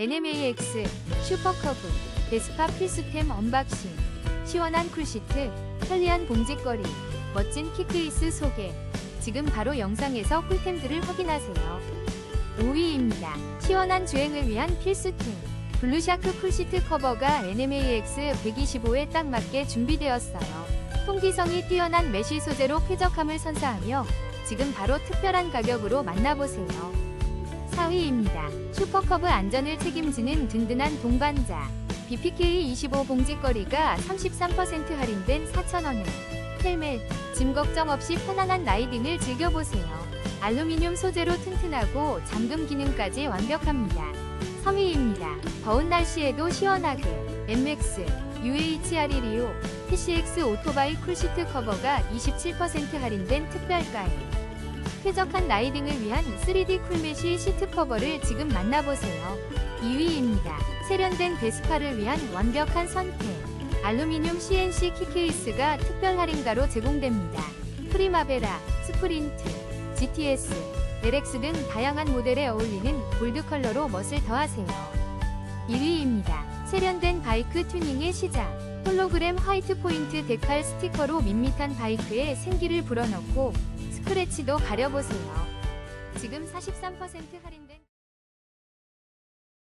NMAX, 슈퍼커브, 베스파 필수템 언박싱, 시원한 쿨시트, 편리한 봉지거리, 멋진 키크이스 소개. 지금 바로 영상에서 꿀템들을 확인하세요. 5위입니다. 시원한 주행을 위한 필수템. 블루샤크 쿨시트 커버가 NMAX 125에 딱 맞게 준비되었어요. 통기성이 뛰어난 메쉬 소재로 쾌적함을 선사하며 지금 바로 특별한 가격으로 만나보세요. 4위입니다. 슈퍼커브 안전을 책임지는 든든한 동반자. BPK 25 봉지거리가 33% 할인된 4,000원에 헬멧, 짐 걱정 없이 편안한 라이딩을 즐겨보세요. 알루미늄 소재로 튼튼하고 잠금 기능까지 완벽합니다. 3위입니다. 더운 날씨에도 시원하게 MX, UHR 리오, PCX 오토바이 쿨시트 커버가 27% 할인된 특별가에 쾌적한 라이딩을 위한 3D 쿨메쉬 시트 커버를 지금 만나보세요. 2위입니다. 세련된 베스파를 위한 완벽한 선택. 알루미늄 CNC 키케이스가 특별 할인가로 제공됩니다. 프리마베라, 스프린트, GTS, LX 등 다양한 모델에 어울리는 골드 컬러로 멋을 더하세요. 1위입니다. 세련된 바이크 튜닝의 시작. 홀로그램 화이트 포인트 데칼 스티커로 밋밋한 바이크에 생기를 불어넣고 스크래치도 가려보세요. 지금 43% 할인